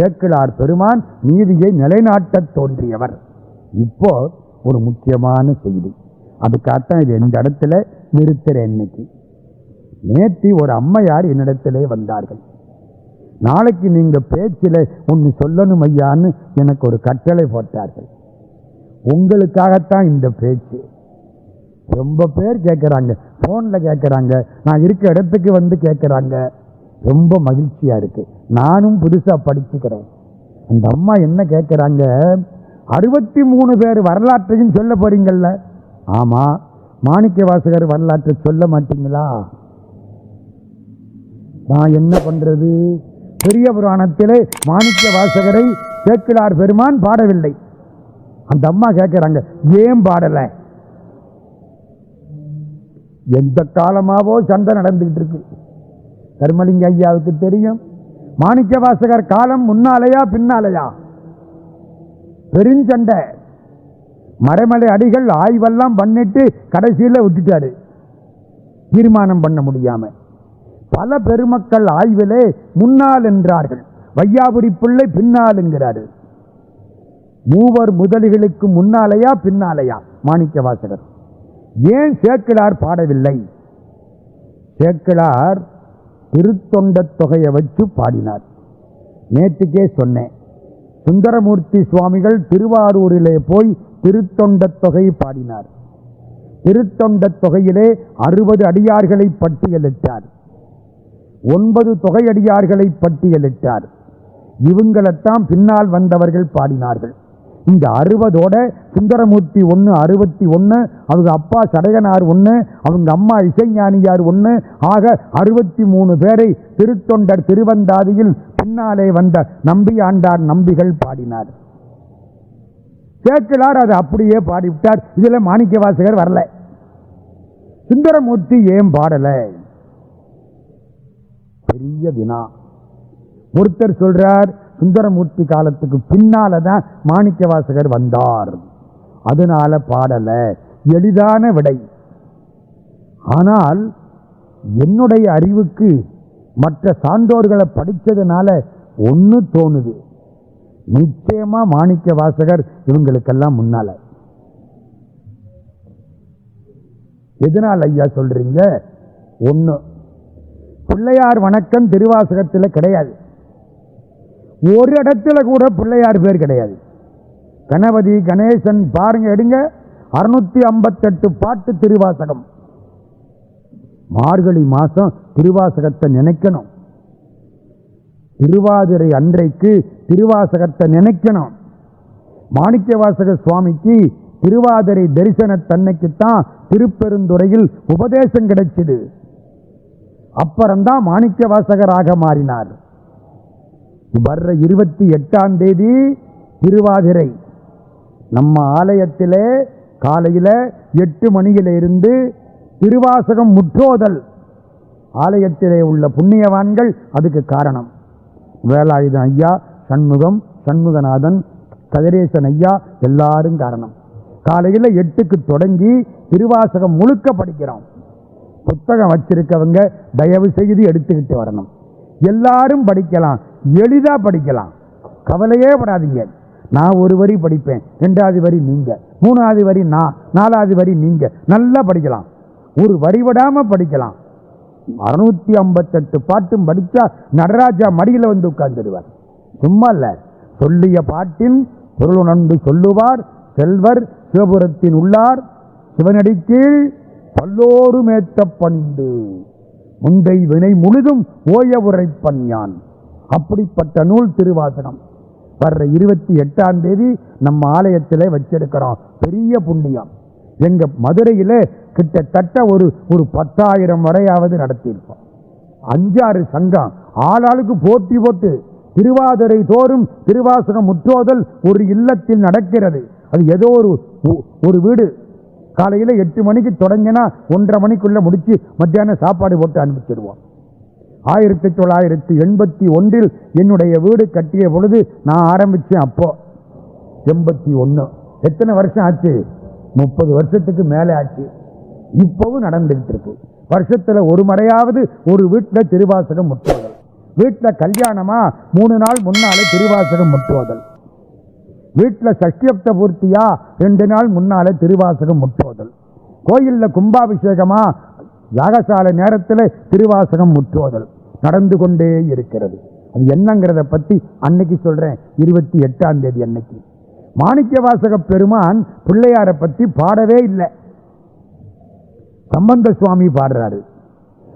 சேக்கிழார் பெருமான் நீதியை நிலைநாட்டத் தோன்றியவர். இப்போ ஒரு முக்கியமான செய்தி. அதுக்காகத்தான் இது இந்த இடத்துல நிறுத்துறேன் இன்னைக்கு. நேத்தி ஒரு அம்மையார் என்னிடத்திலே வந்தார்கள். நாளைக்கு நீங்க பேச்சில் ஒன்று சொல்லணும் ஐயான்னு எனக்கு ஒரு கட்டளை போட்டார்கள். உங்களுக்காகத்தான் இந்த பேச்சு. ரொம்ப பேர் கேட்குறாங்க ஃபோனில் கேட்குறாங்க நான் இருக்க இடத்துக்கு வந்து கேட்குறாங்க. ரொம்ப மகிழ்ச்சியாக இருக்குது நானும் புதுசாக படிச்சுக்கிறேன். அந்த அம்மா என்ன கேட்குறாங்க அறுபத்தி மூணு பேர் வரலாற்றையும் சொல்ல போகிறீங்கள்ல ஆமாம் மாணிக்க வாசகர் வரலாற்றை சொல்ல மாட்டீங்களா? நான் என்ன பண்ணுறது பெரிய புராணத்திலே மாணிக்க வாசகரை கேட்கிறார் பெருமான் பாடவில்லை. அந்த அம்மா கேட்குறாங்க ஏன் பாடலை? எந்த காலமாவோ சண்டை நடந்துகிட்டு இருக்கு. தர்மலிங்க ஐயாவுக்கு தெரியும். மாணிக்க வாசகர் காலம் முன்னாலையா பின்னாலையா? பெருஞ்சண்டை. மறைமலை அடிகள் ஆய்வெல்லாம் பண்ணிட்டு கடைசியில் விட்டுட்டாரு தீர்மானம் பண்ண முடியாம. பல பெருமக்கள் ஆய்விலே முன்னால் என்றார்கள் வையாபுரி பிள்ளை பின்னால் என்கிறாரு. மூவர் முதலிகளுக்கு முன்னாலையா பின்னாலையா மாணிக்க வாசகர் ஏன் சேக்கிழார் பாடவில்லை? சேக்கிழார் திருத்தொண்ட தொகையை வச்சு பாடினார். நேற்றுக்கே சொன்னேன். சுந்தரமூர்த்தி சுவாமிகள் திருவாரூரிலே போய் திருத்தொண்ட தொகை பாடினார். திருத்தொண்ட தொகையிலே அறுபது அடியார்களை பட்டியலிட்டார். ஒன்பது தொகையடியார்களை பட்டியலிட்டார். இவங்களைத்தான் பின்னால் வந்தவர்கள் பாடினார்கள். இந்த அறுபதோட சுந்தரமூர்த்தி ஒன்று அறுபத்தி ஒன்று அவங்க அப்பா சடையனார் ஒன்று அவங்க அம்மா இசைஞானியார் ஒன்று ஆக அறுபத்தி மூணு பேரை திருத்தொண்டர் திருவந்தாதியில் பின்னாலே வந்த நம்பி ஆண்டார் நம்பிகள் பாடினார். சேக்கிழார் அதை அப்படியே பாடிவிட்டார். இதில் மாணிக்க வாசகர் வரல. சுந்தரமூர்த்தி ஏன் பாடலை? பெரிய வினா. ஒருத்தர் சொல்றார் சுந்தரமூர்த்தி காலத்துக்கு பின்னால தான் மாணிக்க வாசகர் வந்தார். அதனால பாடல எளிதான விடை. ஆனால் என்னுடைய அறிவுக்கு மற்ற சான்றோர்களை படித்ததுனால ஒன்று தோணுது. நிச்சயமா மாணிக்க வாசகர் இவங்களுக்கெல்லாம் முன்னால. எதனால் ஐயா சொல்றீங்க? ஒன்று பிள்ளையார் வணக்கம் திருவாசகத்தில் கிடையாது. ஒரு இடத்துல கூட பிள்ளையார் பேர் கிடையாது. கணபதி கணேசன் பாருங்க எடுங்க. அறுநூத்தி ஐம்பத்தெட்டு பாட்டு திருவாசகம். மார்கழி மாசம் திருவாசகத்தை நினைக்கணும். திருவாதிரை அன்றைக்கு திருவாசகத்தை நினைக்கணும். மாணிக்க வாசக சுவாமிக்கு திருவாதிரை தரிசனத்தன்னைக்குத்தான் திருப்பெருந்துறையில் உபதேசம் கிடைச்சது. அப்புறம்தான் மாணிக்க வாசகராக மாறினார். வர்ற இருபத்தி எட்டாம் தேதி திருவாதிரை. நம்ம ஆலயத்திலே காலையில் எட்டு மணியில இருந்து திருவாசகம் முற்றோதல். ஆலயத்திலே உள்ள புண்ணியவான்கள் அதுக்கு காரணம். வேலாயுதன் ஐயா சண்முகம் சண்முகநாதன் கதிரேசன் ஐயா எல்லாரும் காரணம். காலையில் எட்டுக்கு தொடங்கி திருவாசகம் முழுக்க படிக்கிறோம். புத்தகம் வச்சிருக்கவங்க தயவு செய்து எடுத்துக்கிட்டு வரணும். எல்லாரும் படிக்கலாம். எளிதா படிக்கலாம். கவலையே படாதீங்க. நான் ஒரு வரி படிப்பேன். ரெண்டாவது வரி நீங்க. மூணாவது வரி நான் நாலாவது வரி நீங்க. நல்லா படிக்கலாம். ஒரு வரி விடாமல் படிக்கலாம். அறுநூத்தி ஐம்பத்தெட்டு பாட்டும் படித்தா நடராஜா மடியில் வந்து உட்கார்ந்துடுவார். சும்மா இல்லை. சொல்லிய பாட்டின் பொருளுணர்ந்து சொல்லுவார். செல்வர் சிவபுரத்தின் உள்ளார். சிவனடி கீழ் பல்லோரு மேத்த முந்தை வினை முழுதும் ஓய உரைப்பன் யான். அப்படிப்பட்ட நூல் திருவாசகம். வர்ற இருபத்தி எட்டாம் தேதி நம்ம ஆலயத்தில் வச்சிருக்கிறோம். பெரிய புண்ணியம். எங்க மதுரையில் கிட்டத்தட்ட ஒரு ஒரு பத்தாயிரம் வரையாவது நடத்தியிருக்கோம். அஞ்சாறு சங்கம். ஆளாளுக்கு போட்டி போட்டு திருவாதிரை தோறும் திருவாசகம் முற்றோதல் ஒரு இல்லத்தில் நடக்கிறது. அது ஏதோ ஒரு ஒரு வீடு. காலையில் எட்டு மணிக்கு தொடங்கினா ஒன்றரை மணிக்குள்ளே முடித்து மத்தியானம் சாப்பாடு போட்டு அனுப்பிச்சிடுவோம். ஆயிரத்தி தொள்ளாயிரத்தி எண்பத்தி ஒன்றில் என்னுடைய வீடு கட்டிய பொழுது நான் ஆரம்பித்தேன் அப்போ. எண்பத்தி ஒன்று எத்தனை வருஷம் ஆச்சு? முப்பது வருஷத்துக்கு மேலே ஆச்சு. இப்போவும் நடந்துகிட்டு இருக்கு வருஷத்தில் ஒரு முறையாவது ஒரு வீட்டில் திருவாசகம் முற்றுவதல் வீட்டில் கல்யாணமா? மூணு நாள் முன்னாலே திருவாசகம் முற்றுவதல் வீட்டில் சஷ்டியப்த பூர்த்தியா? ரெண்டு நாள் முன்னாலே திருவாசகம் முற்றுவதல் கோயிலில் கும்பாபிஷேகமா? யாகசாலை நேரத்தில் திருவாசகம் முற்றுவதல் நடந்து கொண்டே இருக்கிறது. அது என்னங்கிறத பத்தி அன்னைக்கு சொல்றேன். இருபத்தி எட்டாம் தேதி அன்னைக்கு. மாணிக்க வாசக பெருமான் பிள்ளையாரை பற்றி பாடவே இல்லை. சம்பந்த சுவாமி பாடுறாரு.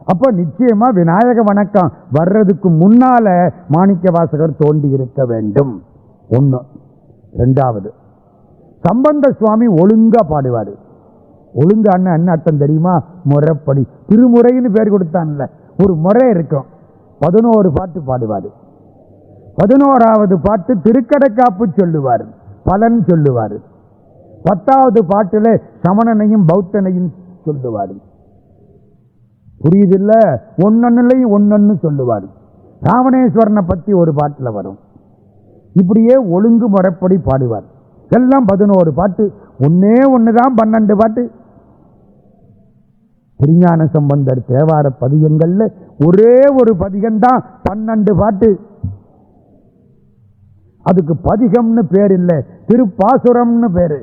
அப்போ நிச்சயமா விநாயக வணக்கம் வர்றதுக்கு முன்னால மாணிக்க வாசகர் தோண்டி இருக்க வேண்டும். ஒன்று ரெண்டாவது சம்பந்த சுவாமி ஒழுங்கா பாடுவார். ஒழுங்கா அண்ணன் என்ன அர்த்தம் தெரியுமா? முறைப்படி. திருமுறைன்னு பேர் கொடுத்தான்ல. ஒரு முறை இருக்கும். பதினோரு பாட்டு பாடுவாரு. பதினோராவது பாட்டு திருக்கடைக்காப்பு சொல்லுவார். பலன் சொல்லுவார். பத்தாவது பாட்டுல சமணனையும் பௌத்தனையும் சொல்லுவார். புரியுதில்ல? ஒன்னொன்னுலையும் ஒன்னொன்னு சொல்லுவார். ராவணேஸ்வரனை பற்றி ஒரு பாட்டில் வரும். இப்படியே ஒழுங்கு முறைப்படி பாடுவார். எல்லாம் பதினோரு பாட்டு. ஒன்னே ஒண்ணுதான் பன்னெண்டு பாட்டு. திருஞான சம்பந்தர் தேவார பதிகங்களில் ஒரே ஒரு பதிகம்தான் பன்னெண்டு பாட்டு. அதுக்கு பதிகம்னு பேர் இல்லை திருப்பாசுரம்னு பேர்.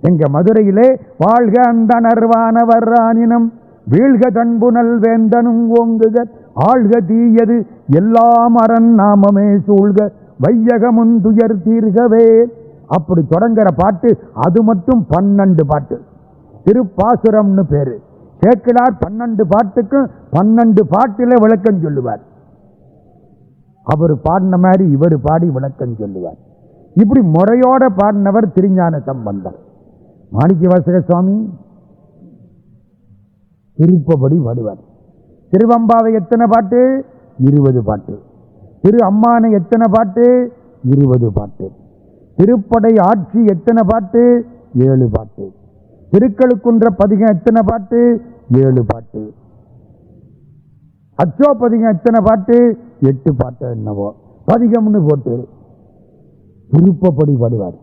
எங்க மதுரையிலே வாழ்க அந்த நர்வானவர் ராணினம் வீழ்க தன்புனல் வேந்தனும் ஓங்குக ஆழ்க தீயது எல்லாம் அரண் நாமமே சூழ்க வையகமும் துயர் தீர்கவே. அப்படி தொடங்குற பாட்டு அது மட்டும் பன்னெண்டு பாட்டு. திருப்பாசுரம்னு பேரு. சேக்கிலார் பன்னெண்டு பாட்டுக்கும் பன்னெண்டு பாட்டில விளக்கம் சொல்லுவார். அவர் பாடின மாதிரி இவர் பாடி விளக்கம் சொல்லுவார். இப்படி முறையோட பாடினவர் திருஞான சம்பந்தர். மாணிக்க வாசக சுவாமி திருப்பபடி பாடுவார். திருவம்பாவை எத்தனை பாட்டு? இருபது பாட்டு. திரு அம்மானை எத்தனை பாட்டு? இருபது பாட்டு. திருப்படை ஆட்சி எத்தனை பாட்டு? ஏழு பாட்டு. திருக்கழுக்குன்ற பதிகம் எத்தனை பாட்டு? ஏழு பாட்டு. அச்சோ பதிகம் எத்தனை பாட்டு? எட்டு பாட்டு என்னவோ. பதிகம்னு போட்டு விருப்பப்படி பாடுவார்.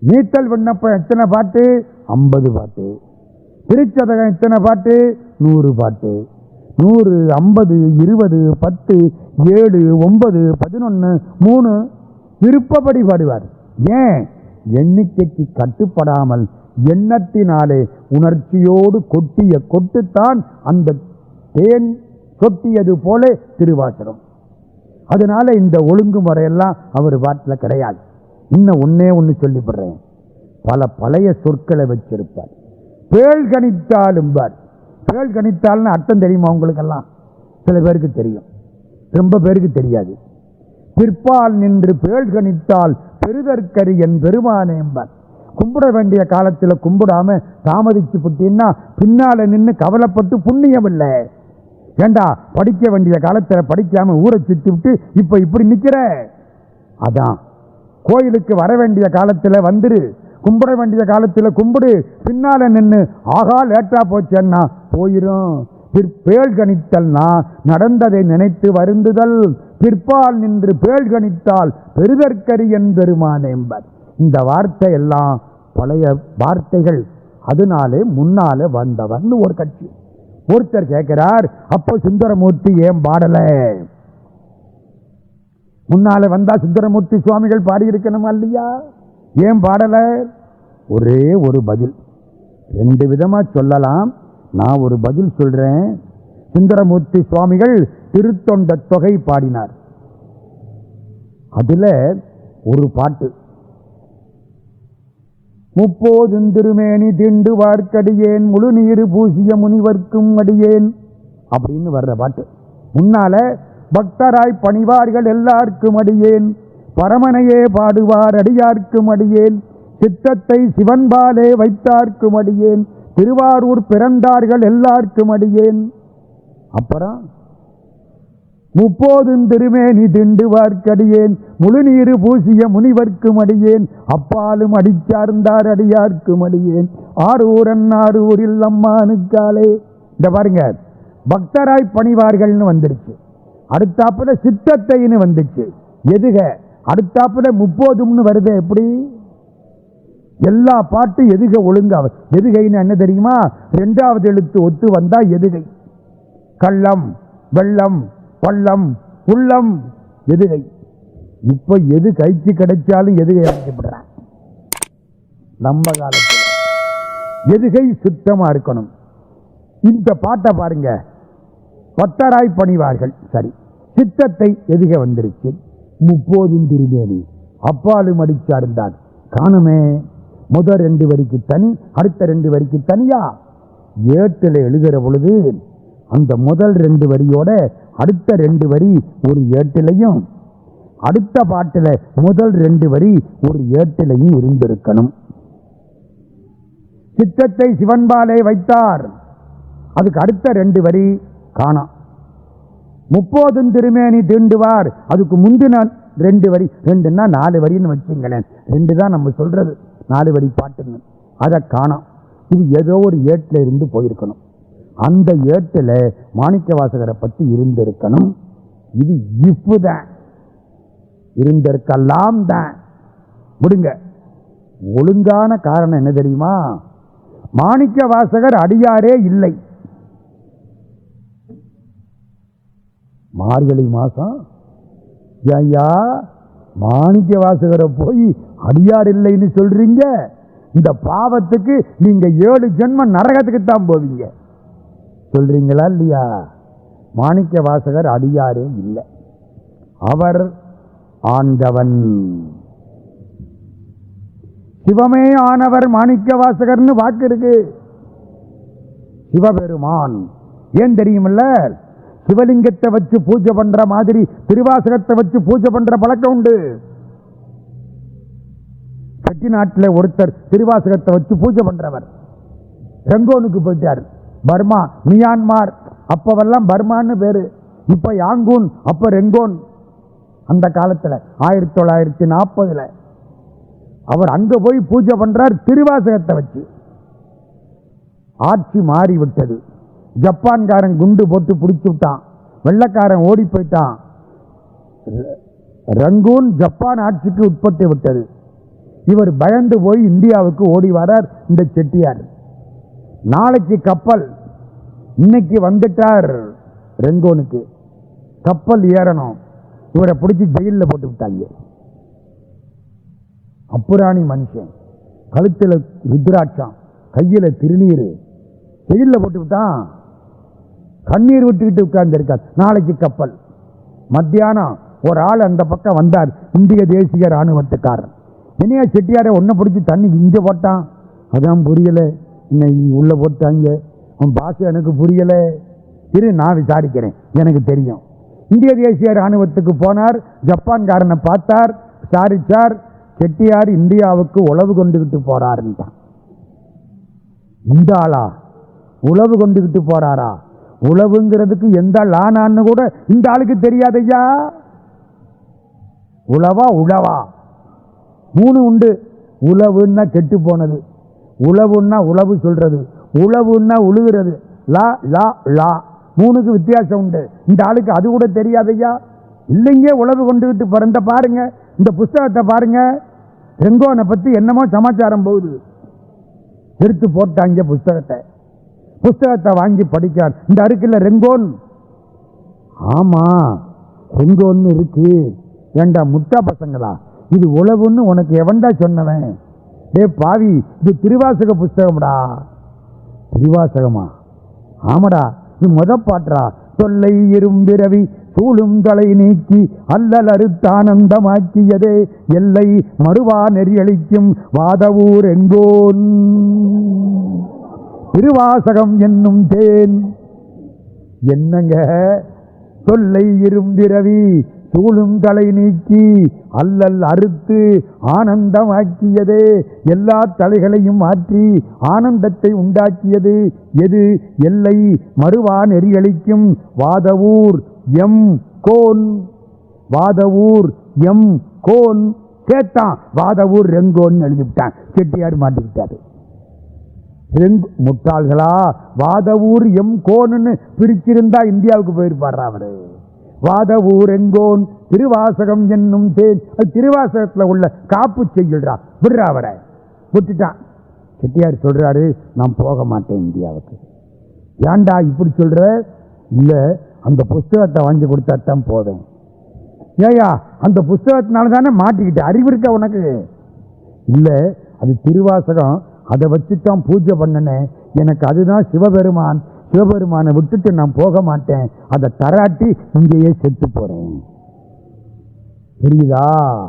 நீத்தல் விண்ணப்பம் எத்தனை பாட்டு? ஐம்பது பாட்டு. திருச்சதகம் எத்தனை பாட்டு? நூறு பாட்டு. நூறு ஐம்பது இருபது பத்து ஏழு ஒன்பது பதினொன்று மூணு விருப்பப்படி பாடுவார். ஏன்? எண்ணிக்கைக்கு கட்டுப்படாமல் எண்ணத்தினாலே உணர்ச்சியோடு கொட்டிய கொட்டுத்தான் அந்த தேன் சொட்டியது போல திருவாசகம். அதனால இந்த ஒழுங்குமுறையெல்லாம் அவர் வாட்டில் கிடையாது. இன்னும் ஒன்னே ஒன்று சொல்லிவிடுறேன். பல பழைய சொற்களை வச்சிருப்பார். பேள் கணித்தாலும் பார். பேள் கணித்தால்னு அர்த்தம் தெரியுமா உங்களுக்கெல்லாம்? சில பேருக்கு தெரியும். ரொம்ப பேருக்கு தெரியாது. பிற்பால் நின்று பேள் கணித்தால் பெருதற்கரி என் பெருமானே என்பார் கும்பிட வேண்டிய காலத்தில் கும்பிடாம தாமதிச்சு புட்டின்னா பின்னால நின்று கவலைப்பட்டு புண்ணியம் இல்லை ஏண்டா படிக்க வேண்டிய காலத்தில் படிக்காம ஊரை சுத்தி விட்டு இப்ப இப்படி நிக்கிற? அதான். கோயிலுக்கு வர வேண்டிய காலத்தில் வந்துரு. கும்பிட வேண்டிய காலத்தில் கும்பிடு. பின்னால நின்று ஆகா லேட்டா போச்சேன்னா போயிரும். பிற்பேள் கணித்தல்னா நடந்ததை நினைத்து வருந்துதல். பிற்பால் நின்று பேள் கணித்தால் பெருதற்கரியன் பெருமான் என்பர். இந்த வார்த்தை எல்லாம் பழைய வார்த்தைகள். அதனாலே முன்னாலே வந்தவன் ஒரு கட்சி. ஒருத்தர் கேட்கிறார் அப்போ சுந்தரமூர்த்தி ஏன் பாடல? முன்னால வந்தா சுந்தரமூர்த்தி சுவாமிகள் பாடியிருக்கணுமா இல்லையா? ஏன் பாடல? ஒரே ஒரு பதில். ரெண்டு விதமா சொல்லலாம். நான் ஒரு பதில் சொல்றேன். சுந்தரமூர்த்தி சுவாமிகள் திருத்தொண்ட தொகை பாடினார். அதுல ஒரு பாட்டு. முப்போதும் திருமேனி திண்டு வார்க்கடியேன் முழு நீரு பூசிய முனிவர்க்கும் அடியேன். அப்படின்னு வர்ற பாட்டு. முன்னால பக்தராய் பணிவார்கள் எல்லாருக்கும் அடியேன். பரமனையே பாடுவார் அடியார்க்கும் அடியேன். சித்தத்தை சிவன்பாலே வைத்தார்க்கும் அடியேன். திருவாரூர் பிறந்தார்கள் எல்லாருக்கும் அடியேன். அப்புறம் முப்போதும் திருமேனி திண்டுவார்க்கடியேன் முழுநீரு பூசிய முனிவர்க்கும் அடியேன் அப்பாலும் அடிச்சார்ந்தார் அடியார்க்கும் அடியேன். ஆரூரன் ஆரூரில் அம்மானுக்காலே. இந்த பாருங்க பக்தராய் பணிவார்கள்னு வந்துருச்சு. அடுத்தாப்புல சித்தத்தைன்னு வந்துச்சு. எதுக? அடுத்தாப்புல முப்போதும்னு வருது எப்படி? எல்லா பாட்டு எதுக ஒழுங்கா எதுகைன்னு என்ன தெரியுமா? ரெண்டாவது எழுத்து ஒத்து வந்தா எதுகை? கள்ளம் வெள்ளம் பள்ளம் உள்ளம் எதுகை இப்ப எது கைக்கு கிடைச்சாலும் எதுகை அமைக்கப்படுறான் நம்ம காலத்தில். எதுகை சுத்தமா இருக்கணும். இந்த பாட்டை பாருங்க. பத்தராய் பணிவார்கள். சரி. சித்தத்தை எதுக வந்துருச்சு? முப்போதும் திருமேனி. அப்பாலும் அடிச்சார்ந்தான் காணுமே. முதல் ரெண்டு வரிக்கு தனி அடுத்த ரெண்டு வரிக்கு தனியா? ஏட்டில் எழுதுகிற பொழுது அந்த முதல் ரெண்டு வரியோட அடுத்த ரெண்டு வரி ஒரு ஏட்டிலையும் அடுத்த பாட்டில் முதல் ரெண்டு வரி ஒரு ஏட்டிலையும் இருந்திருக்கணும். சித்தத்தை சிவன்பாலே வைத்தார். அதுக்கு அடுத்த ரெண்டு வரி காணாம் முப்போதும் திருமேனி தீண்டுவார். அதுக்கு முந்தின ரெண்டு வரி ரெண்டுன்னா நாலு வரின்னு வச்சுங்களேன். ரெண்டு தான் நம்ம சொல்றது. நாலு வரி பாட்டுன்னு. அதை காணோம் இது ஏதோ ஒரு ஏட்டில் இருந்து போயிருக்கணும். அந்த ஏட்டில் மாணிக்க வாசகரை பற்றி இருந்திருக்கணும். இது இப்பு தான் இருந்திருக்கலாம் தான் விடுங்க. ஒழுங்கான காரணம் என்ன தெரியுமா? மாணிக்க வாசகர் அடியாரே இல்லை. மார்கழி மாசம். ஐயா மாணிக்க வாசகரை போய் அடியார் இல்லைன்னு சொல்றீங்க? இந்த பாவத்துக்கு நீங்க ஏழு ஜென்ம நரகத்துக்கு தான் போவீங்க. சொல்றீங்களா இல்லையா? மாணிக்க வாசகர் அடியாரே இல்லை. அவர் ஆண்டவன். சிவமே ஆனவர் மாணிக்க வாசகர்னு வாக்கு இருக்கு. சிவபெருமான். ஏன் தெரியுமில்ல? சிவலிங்கத்தை வச்சு பூஜை பண்ற மாதிரி திருவாசகத்தை வச்சு பூஜை பண்ற பழக்கம் உண்டு. செட்டிநாட்டில் ஒருத்தர் திருவாசகத்தை வச்சு பூஜை பண்றவர். ரெங்கோனுக்கு போயிட்டார். Burma Myanmar. அப்பவெல்லாம் பர்மான்னு பேரு. இப்போ யாங்கூன் அப்போ ரெங்கோன். அந்த காலத்துல ஆயிரத்தி தொள்ளாயிரத்தி நாற்பதுல அவர் அங்க போய் பூஜை பண்ணுறார் திருவாசகத்தை வச்சு. ஆட்சி மாறி விட்டது ஜப்பான்காரன் குண்டு போட்டு பிடிச்சி விட்டான். வெள்ளக்காரன் ஓடி போயிட்டான். ரங்கூன் ஜப்பான் ஆட்சிக்கு உட்பட்டு விட்டது. இவர் பயந்து போய் இந்தியாவுக்கு ஓடி வரார் இந்த செட்டியார். நாளைக்கு கப்பல். இன்னைக்கு வந்துட்டார். ரெங்கோனுக்கு. கப்பல் ஏறணும். இவரை பிடிச்சி ஜெயிலில் போட்டு விட்டாங்க. அப்புராணி மனுஷன். கழுத்தில் ருத்ராட்சம். கையில் திருநீர். ஜெயிலில் போட்டு விட்டான் கண்ணீர் விட்டுக்கிட்டு உட்கார்ந்துருக்கார். நாளைக்கு கப்பல். மத்தியானம் ஒரு ஆள் அந்த பக்கம் வந்தார். இந்திய தேசிய இராணுவத்துக்காரன் இனியா செட்டியாரை ஒன்றை பிடிச்சி தண்ணி இங்கே போட்டான்? அதான் புரியலை. இன்னை உள்ளே போட்டாங்க. உன் பாஷை எனக்கு புரியலை. இரு நான் விசாரிக்கிறேன். எனக்கு தெரியும். இந்திய தேசிய ராணுவத்துக்கு போனார். ஜப்பான்காரனை பார்த்தார். விசாரிச்சார். செட்டியார் இந்தியாவுக்கு உழவு கொண்டுகிட்டு போறாருன்ட்டான் இந்த ஆளா உழவு கொண்டுகிட்டு போறாரா? உழவுங்கிறதுக்கு எந்த லானான்னு கூட இந்த ஆளுக்கு தெரியாதையா? உழவா உழவா மூணு உண்டு. உழவுன்னா கெட்டு போனது. உழவுன்னா உழவு சொல்கிறது உழவுன்னா உழுகிறது. லா லா லா. மூணுக்கு வித்தியாசம் உண்டு. இந்த ஆளுக்கு அது கூட தெரியாதையா? இல்லைங்க உழவு கொண்டுகிட்டு பிறந்த பாருங்க. இந்த புஸ்தகத்தை பாருங்க. ரெங்கோனை பற்றி என்னமோ சமாச்சாரம் போகுது. எடுத்து போட்டாங்க புஸ்தகத்தை. புஸ்தகத்தை வாங்கி படிக்கார் இந்த அருக்கில் ரெங்கோன். ஆமா ரெங்கோன்னு இருக்கு. ஏண்டா முட்டா பசங்களா? இது உழவுன்னு உனக்கு எவன்டா சொன்னவன்? டே பாவி இது திருவாசக புஸ்தகம்டா. திருவாசகமா? ஆமாடா இது முத பாட்டுறா தொல்லை இரும்பிரவி சூழும் தலை நீக்கி அல்லல் அறுத்தானந்தமாக்கியதே எல்லை மறுவா நெறியளிக்கும் வாதவூர் எங்கோன் திருவாசகம் என்னும் தேன். என்னங்க? தொல்லை இரும்பிரவி தூளும் தலை நீக்கி அல்லல் அறுத்து ஆனந்தமாக்கியதே. எல்லா தலைகளையும் மாற்றி ஆனந்தத்தை உண்டாக்கியது எது? எல்லை மறுவா நெறியளிக்கும் Vadavur M. Cone. Vadavur M. Cone. கேட்டான் வாதவூர் ரெங்கோன் எழுதிவிட்டான். செட்டியார் மாட்டிவிட்டாரு. ரெங்கு முட்டாள்களா? வாதவூர் எம். கோன்னு பிரிச்சிருந்தா இந்தியாவுக்கு போயிருப்பார் அவரு? வாத ஊரெங்கோன் திருவாசகம் என்னும் தேன். அது திருவாசகத்தில் உள்ள காப்பு செய்யுள்றா. விடுறா அவரை. விட்டுட்டான். செட்டியார் சொல்றாரு நான் போக மாட்டேன் இந்தியாவுக்கு. ஏண்டா இப்படி சொல்ற? இல்லை அந்த புஸ்தகத்தை வாங்கி கொடுத்தா தான் போவேன். ஏயா அந்த புஸ்தகத்தினால தானே மாட்டிக்கிட்ட? அறிவு இருக்க உனக்கு? இல்லை அது திருவாசகம். அதை வச்சுட்டான் பூஜை பண்ணனேன். எனக்கு அதுதான் சிவபெருமான். சிவபெருமானை விட்டுட்டு நான் போக மாட்டேன். அதை தராட்டி இங்கேயே செத்து போறேன். புரியுதா?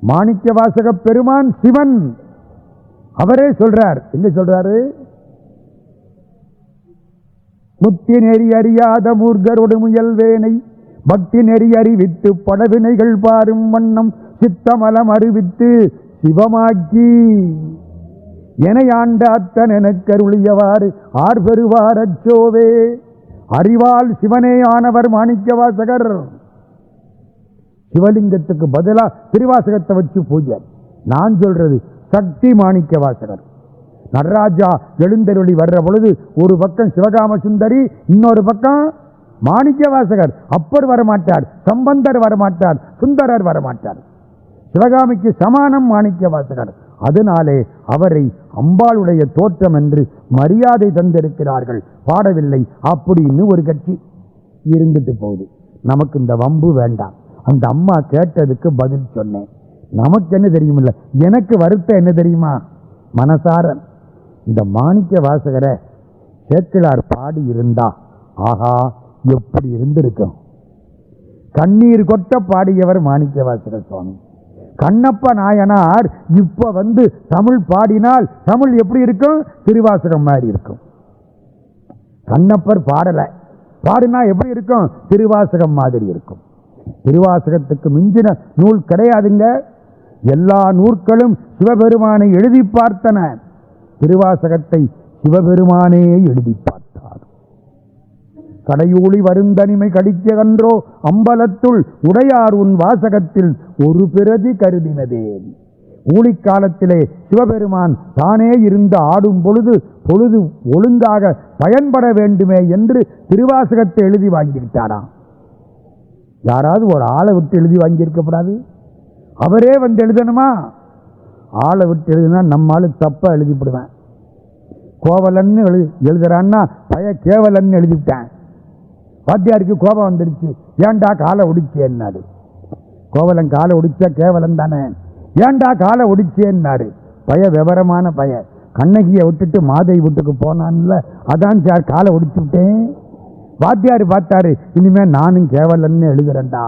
மாணிக்க வாசக பெருமான் சிவன். அவரே சொல்றார். எங்க சொல்றாரு? முத்தி நெறி அறியாத மூர்கரோடு முயல்வேனை பக்தி நெறி அறிவித்து படவினைகள் பாரும் வண்ணம் சித்தமலம் அறிவித்து சிவமாக்கி எனையாண்ட அத்தன் எனக்கருளியவாறு ஆர் பெறுவார் அச்சோவே. அறிவால் சிவனே ஆனவர் மாணிக்க வாசகர். சிவலிங்கத்துக்கு பதிலா திருவாசகத்தை வச்சு பூஜை. நான் சொல்றது சக்தி மாணிக்க வாசகர். நடராஜா எழுந்தருளி வர்ற பொழுது ஒரு பக்கம் சிவகாம சுந்தரி இன்னொரு பக்கம் மாணிக்க வாசகர். அப்பர் வரமாட்டார் சம்பந்தர் வரமாட்டார் சுந்தரர் வரமாட்டார். சிவகாமிக்கு சமானம் மாணிக்க வாசகர். அதனாலே அவரை அம்பாளுடைய தோற்றம் என்று மரியாதை தந்திருக்கிறார்கள். பாடவில்லை. அப்படின்னு ஒரு கட்சி இருந்துட்டு போகுது. நமக்கு இந்த வம்பு வேண்டாம். அந்த அம்மா கேட்டதுக்கு பதில் சொன்னேன். நமக்கு என்ன தெரியுமில்ல? எனக்கு வருத்தம் என்ன தெரியுமா? மனசார. இந்த மாணிக்க வாசகரை சேக்கிழார் பாடி இருந்தா ஆஹா எப்படி இருந்திருக்கும்? கண்ணீர் கொட்ட பாடியவர் மாணிக்க வாசகர் சுவாமி. கண்ணப்ப நாயனார் இப்போ வந்து தமிழ் பாடினால் தமிழ் எப்படி இருக்கும்? திருவாசகம் மாதிரி இருக்கும். கண்ணப்பர் பாடலை. பாடினா எப்படி இருக்கும்? திருவாசகம் மாதிரி இருக்கும். திருவாசகத்துக்கு மிஞ்சின நூல் கிடையாதுங்க. எல்லா நூற்களும் சிவபெருமானை எழுதி பார்த்தன. திருவாசகத்தை சிவபெருமானே எழுதி பார்த்த கடையூழி வருந்தனிமை கடிக்ககன்றோ அம்பலத்துள் உடையார் உன் வாசகத்தில் ஒரு பிரதி கருதினதேன் ஊழிக்காலத்திலே சிவபெருமான் தானே இருந்து ஆடும் பொழுது பொழுது ஒழுங்காக பயன்பட வேண்டுமே என்று திருவாசகத்தை எழுதி வாங்கிவிட்டாராம். யாராவது ஒரு ஆளை விட்டு எழுதி வாங்கியிருக்கப்படாது? அவரே வந்து எழுதணுமா? ஆளை விட்டு எழுதினா நம்மால் தப்பா எழுதிவிடுவேன். கோவலன்னு எழுதி எழுதுறான்னா பய கேவலன்னு எழுதிவிட்டேன். வாத்தியாருக்கு கோபம் வந்துடுச்சு. ஏன்டா காலை ஒடிச்சேன்னாரு கோவலன் காலை ஒடிச்சா கேவலம் தானே? ஏன்டா காலை ஒடிச்சேன்னாரு பய விவரமான பய. கண்ணகியை விட்டுட்டு மாதை வீட்டுக்கு போனான்ல அதான் சார் காலை ஒடிச்சு விட்டேன். வாத்தியார் பார்த்தாரு இனிமே நானும் கேவலன்னு எழுதுறேன்டா.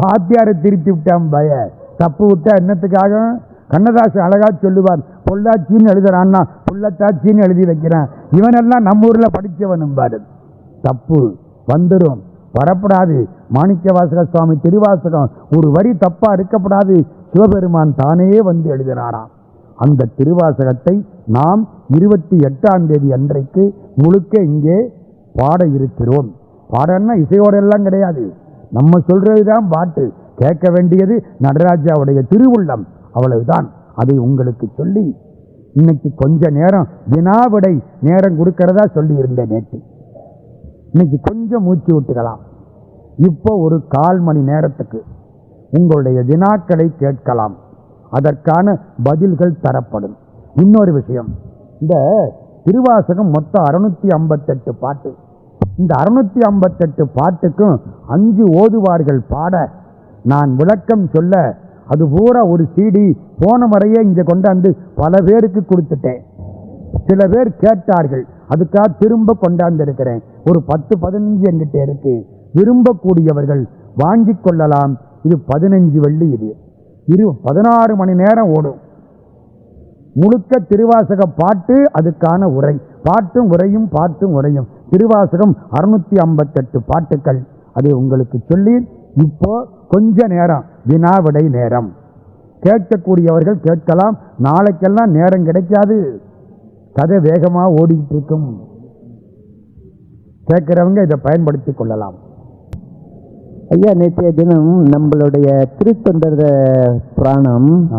வாத்தியாரை திருத்தி விட்டான் பய. தப்பு விட்டா என்னத்துக்காக? கண்ணதாசன் அழகா சொல்லுவார் பொள்ளாச்சின்னு எழுதுறான்னா புள்ளத்தாச்சின்னு எழுதி வைக்கிறான். இவனெல்லாம் நம்ம ஊர்ல படிச்சவனும் பாரு. தப்பு. வந்துடும் வரப்படாது. மாணிக்க வாசக சுவாமி திருவாசகம் ஒரு வரி தப்பா இருக்கப்படாது சிவபெருமான் தானே வந்து எழுதினாராம். அந்த திருவாசகத்தை நாம் இருபத்தி எட்டாம் தேதி அன்றைக்கு முழுக்க இங்கே பாட இருக்கிறோம். பாடன்னா இசையோட எல்லாம் கிடையாது. நம்ம சொல்றதுதான் பாட்டு. கேட்க வேண்டியது நடராஜாவுடைய திருவுள்ளம். அவ்வளவுதான். அதை உங்களுக்கு சொல்லி இன்னைக்கு கொஞ்ச நேரம் வினாவிடை நேரம் கொடுக்கிறதா சொல்லியிருந்தேன் நேற்று. இன்னைக்கு கொஞ்சம் மூச்சு விட்டுக்கலாம். இப்போ ஒரு கால் மணி நேரத்துக்கு உங்களுடைய வினாக்களை கேட்கலாம். அதற்கான பதில்கள் தரப்படும். இன்னொரு விஷயம் இந்த திருவாசகம் மொத்தம் அறுநூத்தி ஐம்பத்தெட்டு பாட்டு. இந்த அறுநூத்தி ஐம்பத்தெட்டு பாட்டுக்கும் அஞ்சு ஓதுவார்கள் பாட நான் விளக்கம் சொல்ல அது பூரா ஒரு சீடி போன முறையே இங்கே கொண்டாந்து பல பேருக்கு கொடுத்துட்டேன். சில பேர் கேட்டார்கள் அதுக்காக திரும்ப கொண்டாந்து இருக்கிறேன் ஒரு பத்து பதினஞ்சு என்கிட்ட இருக்கு. விரும்பக்கூடியவர்கள் வாங்கிக் கொள்ளலாம். இது பதினஞ்சு வெள்ளி இது. இரு பதினாறு மணி நேரம் ஓடும். முழுக்க திருவாசக பாட்டு அதுக்கான உரை. பாட்டும் உரையும் பாட்டும் உரையும். திருவாசகம் அறுநூத்தி ஐம்பத்தெட்டு பாட்டுக்கள் அதை உங்களுக்கு சொல்லி இப்போ கொஞ்ச நேரம் வினாவிடை நேரம். கேட்கக்கூடியவர்கள் கேட்கலாம். நாளைக்கெல்லாம் நேரம் கிடைக்காது. கதை வேகமா ஓடிக்கிட்டு இருக்கும் கேட்கிறவங்க இதை பயன்படுத்திக் கொள்ளலாம். ஐயா நேற்றைய தினம் நம்மளுடைய திருத்தொண்டர் புராணம்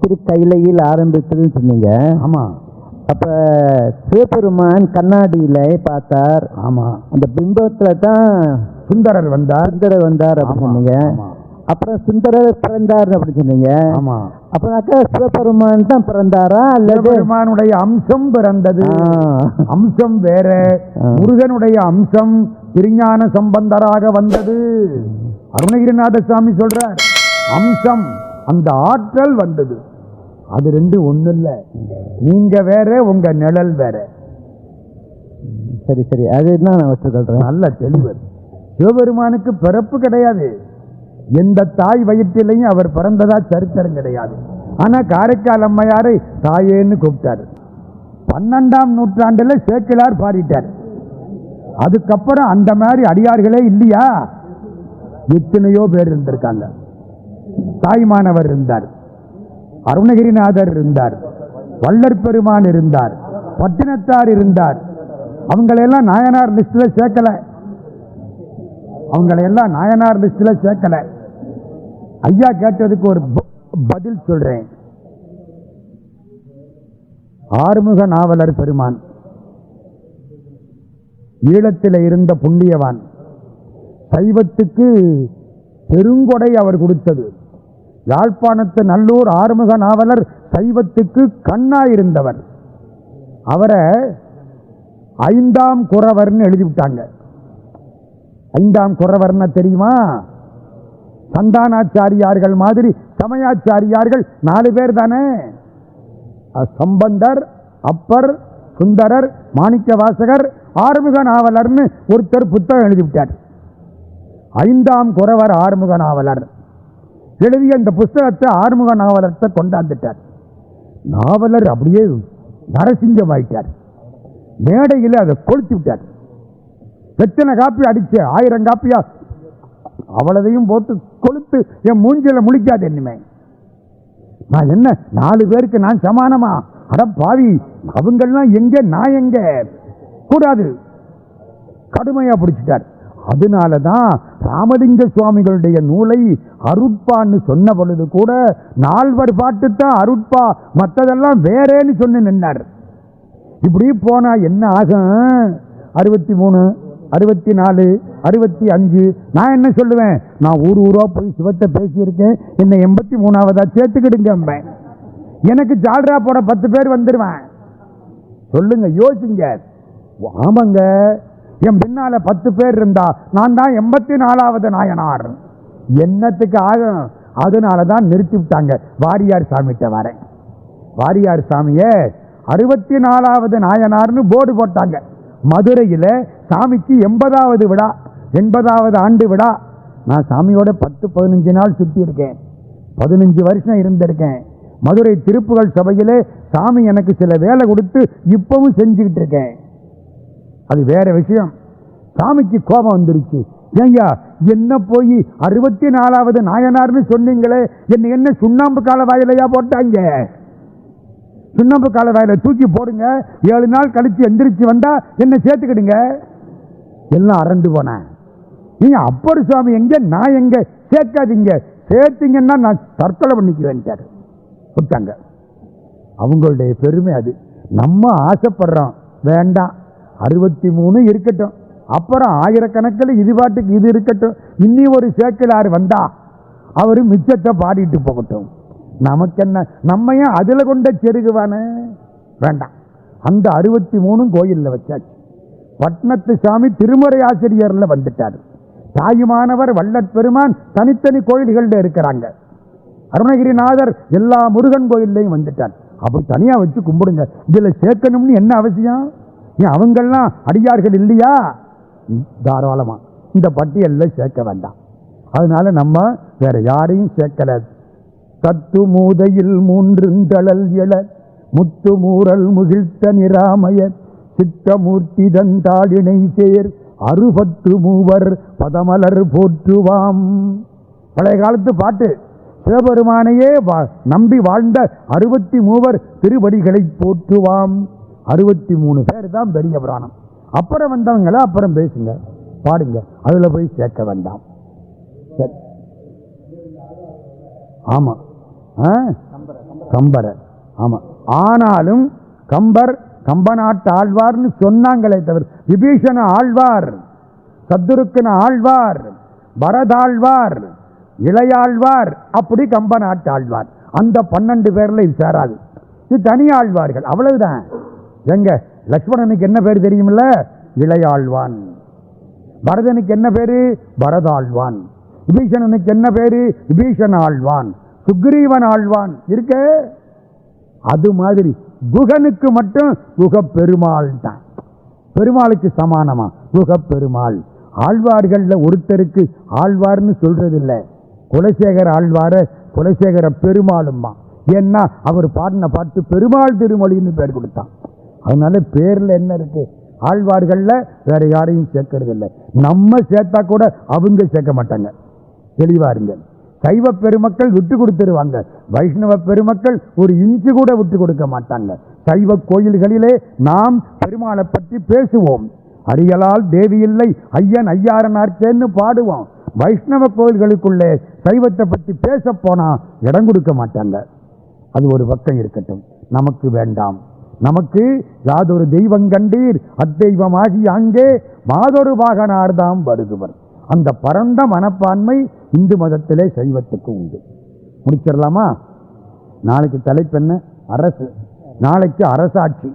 திருக்கைலையில் ஆரம்பித்ததுன்னு சொன்னீங்க. ஆமா. அப்ப சிவபெருமான் கண்ணாடியில பார்த்தார். ஆமா. அந்த பிம்பத்துல தான் சுந்தரர் வந்தார். சுந்தரர் வந்தார் அப்படின்னு சொன்னீங்க. அப்புறம் சுந்தரர் பிறந்தார் அப்படின்னு சொன்னீங்க. ஆமா. அப்பனாக்கா சிவபெருமான் தான் பிறந்தாரா? அல்லது சிவபெருமானுடைய அம்சம் பிறந்தது. அம்சம் வேற. முருகனுடைய அம்சம் திருஞான சம்பந்தராக வந்தது. அருணகிரிநாத சுவாமி சொல்றார் அம்சம் அந்த ஆற்றல் வந்தது. அது ரெண்டு ஒண்ணு இல்ல நீங்க வேற உங்க நிழல் வேற. சரி சரி. அதுதான் நான் வச்சுக்கொள்றேன் நல்ல தெளிவு. சிவபெருமானுக்கு பிறப்பு கிடையாது. எந்த தாய் வயிற்றிலையும் அவர் பிறந்ததா சரித்திரம் கிடையாது. ஆனா காரைக்கால் அம்மையாரை தாயேன்னு கூப்பிட்டாரு. பன்னெண்டாம் நூற்றாண்டுல சேக்கிலார் பாடிட்டார். அதுக்கப்புறம் அந்த மாதிரி அடியார்களே இல்லையா? எத்தனையோ பேர் இருந்திருக்காங்க. தாய்மானவர் இருந்தார். அருணகிரிநாதர் இருந்தார். வள்ளற் பெருமான் இருந்தார். பட்டினத்தார் இருந்தார். அவங்களையெல்லாம் நாயனார் லிஸ்டில் சேர்க்கல. அவங்களையெல்லாம் நாயனார் லிஸ்டில் சேர்க்கலை. ஐயா கேட்டதுக்கு ஒரு பதில் சொல்றேன். ஆறுமுக நாவலர் பெருமான் ஈழத்தில் இருந்த புண்ணியவான் சைவத்துக்கு பெருங்கொடை அவர் கொடுத்தது. யாழ்ப்பாணத்து நல்லூர் ஆறுமுக நாவலர் சைவத்துக்கு கண்ணாயிருந்தவர் அவரை ஐந்தாம் குறவர்னு எழுதி விட்டாங்க ஐந்தாம் குறவர்னா தெரியுமா? சந்தானாச்சாரியார்கள் மாதிரி சமயாச்சாரியார்கள் நாலு பேர் தானே? சம்பந்தர் அப்பர் சுந்தரர் மாணிக்க வாசகர் ஆறுமுக நாவலர்னு ஒருத்தர் புத்தகம் எழுதிவிட்டார். ஐந்தாம் குறவர் ஆறுமுக நாவலர். எழுதிய இந்த புஸ்தகத்தை ஆறுமுக நாவலர்கிட்ட கொண்டாந்துட்டார். நாவலர் அப்படியே நரசிங்கமாயிட்டார் மேடையில் அதை கொளுத்து விட்டார். எத்தனை காப்பி அடிச்சு ஆயிரம் காப்பியா அவ்வளதையும் போட்டு கொளுத்து என் மூஞ்சில முழிக்காது என்னமே. நான் என்ன நாலு பேருக்கு நான் சமானமா? அட பாவி அவங்கெல்லாம் எங்க நான் எங்க? கூடாது. கடுமையா பிடிச்சிட்டார். அதனால தான் ராமலிங்க சுவாமிகளுடைய நூலை அருட்பான்னு சொன்ன பொழுது கூட நால்வர் பாட்டு தான் அருட்பா மற்றதெல்லாம் வேறேன்னு சொன்னு நின்னார். இப்படி போனா என்ன ஆகும்? அறுபத்தி மூணு. அறுபத்தி நாலு அறுபத்தி அஞ்சு நான் என்ன சொல்லுவேன்? நான் ஊர் ஊரா போய் சிவத்தை பேசியிருக்கேன். என்னை எண்பத்தி மூணாவதா சேர்த்துக்கிடுங்க எனக்கு ஜால்ரா போட பத்து பேர் வந்துடுவேன் சொல்லுங்க யோசிங்க. ஆமாங்க. என் பின்னால பத்து பேர் இருந்தா நான் தான் எண்பத்தி நாலாவது நாயனார். என்னத்துக்கு ஆகும்? அதனால தான் நிறுத்தி விட்டாங்க. வாரியார் சாமிகிட்ட வரேன். வாரியார் சாமியே அறுபத்தி நாலாவது நாயனார்னு போர்டு போட்டாங்க. மதுரையில் சாமிக்கு எண்பதாவது விழா எண்பதாவது ஆண்டு விழா. நான் சாமியோட பத்து பதினஞ்சு நாள் சுற்றி இருக்கேன். பதினஞ்சு வருஷம் இருந்திருக்கேன். மதுரை திருப்புகழ் சபையிலே சாமி எனக்கு சில வேலை கொடுத்து இப்பவும் செஞ்சுக்கிட்டு இருக்கேன். அது வேற விஷயம். சாமிக்கு கோபம் வந்துருச்சு. ஏய்யா என்ன போய் அறுபத்தி நாலாவது நாயனார்னு சொன்னீங்களே? என்ன என்ன சுண்ணாம்பு கால வாயிலையா போட்டாங்க? சுண்ணாம்பு கால வாயில தூக்கி போடுங்க. ஏழு நாள் கழிச்சு எந்திரிச்சு வந்தா என்ன சேர்த்துக்கிடுங்க. எல்லாம் அரண்டு போனேன் நீங்க அப்பர் சுவாமி எங்க நான் எங்க சேர்க்காதீங்க. சேர்த்தீங்கன்னா நான் தற்கொலை பண்ணிக்குவேன்ட்டாரு விட்டாங்க அவங்களுடைய பெருமை அது. நம்ம ஆசைப்படுறோம். வேண்டாம். அறுபத்தி மூணு இருக்கட்டும். அப்புறம் ஆயிரக்கணக்கில் இது பாட்டுக்கு இது இருக்கட்டும். இன்னி ஒரு சேக்கிலார் வந்தா அவர் மிச்சத்தை பாடிட்டு போகட்டும். நமக்கு என்ன நம்ம ஏன் அதில் கொண்ட செருகுவானு வேண்டாம். அந்த அறுபத்தி மூணும் கோயிலில் வச்சாச்சு. பட்னத்து சாமி திருமுறை ஆசிரியர்ல வந்துட்டார். தாயுமானவர் வள்ளற் பெருமான் தனித்தனி கோயில்களில் இருக்கிறாங்க. அருணகிரிநாதர் எல்லா முருகன் கோயில்லையும் வந்துட்டார். அப்படி தனியா வச்சு கும்பிடுங்க. இதுல சேர்க்கணும்னு என்ன அவசியம்? ஏன் அவங்கெல்லாம் அடியார்கள் இல்லையா? தாராளமாக தாராளமா. இந்த பட்டியலில் சேர்க்க வேண்டாம். அதனால நம்ம வேற யாரையும் சேர்க்கல. தத்து மூதையில் மூன்றுந்தழல் எழ முத்து மூரல் முகிழ்த்த நிராமயர். சித்தமூர்த்தி தந்தாளினை சேர் அறுபத்து மூவர் பதமலர் போற்றுவாம். பழைய காலத்து பாட்டு. சிவபெருமானையே வா- நம்பி வாழ்ந்த அறுபத்தி மூவர் திருவடிகளை போற்றுவாம். அறுபத்தி மூணு பேர் தான் பெரிய புராணம். அப்புறம் வந்தவங்கள அப்புறம் பேசுங்க பாடுங்க. அதில் போய் சேர்க்க வேண்டாம். சரி. ஆமா. ஆ? கம்பரை ஆமாம் ஆனாலும் கம்பர் கம்பநாட்டு ஆழ்வார்னு சொன்னாங்களே தவிர விபீஷண ஆழ்வார் சத்துருக்கன ஆழ்வார் பரதாழ்வார் இளையாழ்வார் அப்படி கம்பநாட்டு ஆழ்வார். அந்த பன்னெண்டு பேர்ல இது சேராது. இது தனி ஆழ்வார்கள் அவ்வளவுதான். எங்க? லக்ஷ்மணனுக்கு என்ன பேர் தெரியுமில்ல? இளையாழ்வான். பரதனுக்கு என்ன பேரு? பரதாழ்வான். விபீஷணனுக்கு என்ன பேரு? விபீஷன் ஆழ்வான். சுக்ரீவன் ஆழ்வான். இருக்கே? அது மாதிரி. குகனுக்கு மட்டும் குகப்பெருமாள் தான் பெருமாளுக்கு சமானமா? குகப்பெருமாள். ஆழ்வார்களில் ஒருத்தருக்கு ஆழ்வார்னு சொல்றது குலசேகர ஆழ்வார குலசேகர பெருமாளும்மா. ஏன்னா அவர் பாடின பாட்டு பெருமாள் திருமொழின்னு பேர் கொடுத்தான். அதனால பேர்ல என்ன இருக்கு? ஆழ்வார்கள்ல வேற யாரையும் சேர்க்கறது இல்லை நம்ம சேர்த்தா கூட அவங்க சேர்க்க மாட்டாங்க. தெளிவாருங்கள் சைவ பெருமக்கள் விட்டு கொடுத்துருவாங்க. வைஷ்ணவ பெருமக்கள் ஒரு இன்ச்சு கூட விட்டு கொடுக்க மாட்டாங்க. சைவ கோயில்களிலே நாம் பெருமாளை பற்றி பேசுவோம். அரியலால் தேவி இல்லை ஐயன் ஐயாரனார்ச்சேன்னு பாடுவோம். வைஷ்ணவ கோயில்களுக்குள்ளே சைவத்தை பற்றி பேச போனா இடம் கொடுக்க மாட்டாங்க. அது ஒரு பக்கம் இருக்கட்டும். நமக்கு வேண்டாம். நமக்கு யாதொரு தெய்வம் கண்டீர் அத்தெய்வமாகி அங்கே மாதொரு வாகனார்தாம் வருகுவர். அந்த பரந்த மனப்பான்மை இந்து மதத்திலே சைவத்துக்கு உண்டு. முடிச்சிடலாமா? நாளைக்கு தலைப்பு என்ன? அரசு. நாளைக்கு அரசாட்சி.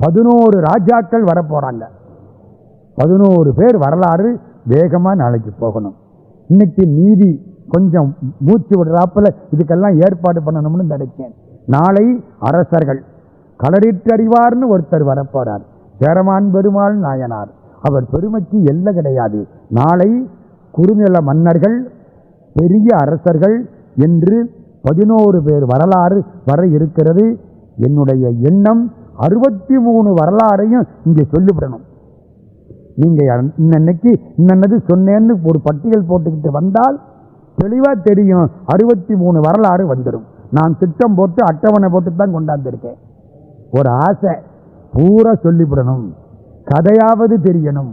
பதினோரு ராஜாக்கள் வரப்போகிறாங்க பதினோரு பேர் வரலாறு வேகமாக நாளைக்கு போகணும். இன்னைக்கு நீதி கொஞ்சம் மூச்சு விடுறாப்பில் இதுக்கெல்லாம் ஏற்பாடு பண்ணணும்னு நினைச்சேன். நாளை அரசர்கள். களரிற்றறிவார்னு ஒருத்தர் வரப்போறார். சேரமான் பெருமாள் நாயனார். அவர் பெருமைக்கு எல்லை கிடையாது. நாளை குறுநில மன்னர்கள் பெரிய அரசர்கள் என்று பதினோரு பேர் வரலாறு வர இருக்கிறது. என்னுடைய எண்ணம் அறுபத்தி மூணு வரலாறையும் இங்கே சொல்லிவிடணும். நீங்கள் இன்னன்னைக்கு இன்னது சொன்னேன்னு ஒரு பட்டியல் போட்டுக்கிட்டு வந்தால் தெளிவாக தெரியும் அறுபத்தி மூணு வரலாறு வந்துடும். நான் திட்டம் போட்டு அட்டவணை போட்டு தான் கொண்டாந்துருக்கேன். ஒரு ஆசை பூரா சொல்லிவிடணும். கதையாவது தெரியணும்.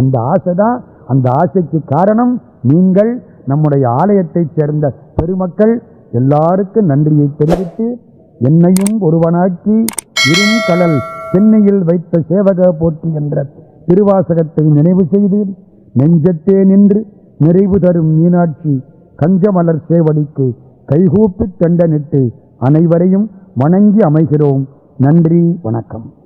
அந்த ஆசை தான் அந்த ஆசைக்கு காரணம் நீங்கள் நம்முடைய ஆலயத்தைச் சேர்ந்த பெருமக்கள் எல்லாருக்கும் நன்றியை தெரிவித்து என்னையும் ஒருவனாக்கி இரும் கடல் சென்னையில் வைத்த சேவக போற்றி என்ற திருவாசகத்தை நினைவு செய்து நெஞ்சத்தே நின்று நிறைவு தரும் மீனாட்சி கஞ்சமலர் சேவடிக்கு கைகூப்பி தண்டனிட்டு அனைவரையும் வணங்கி அமைகிறோம். நன்றி வணக்கம்.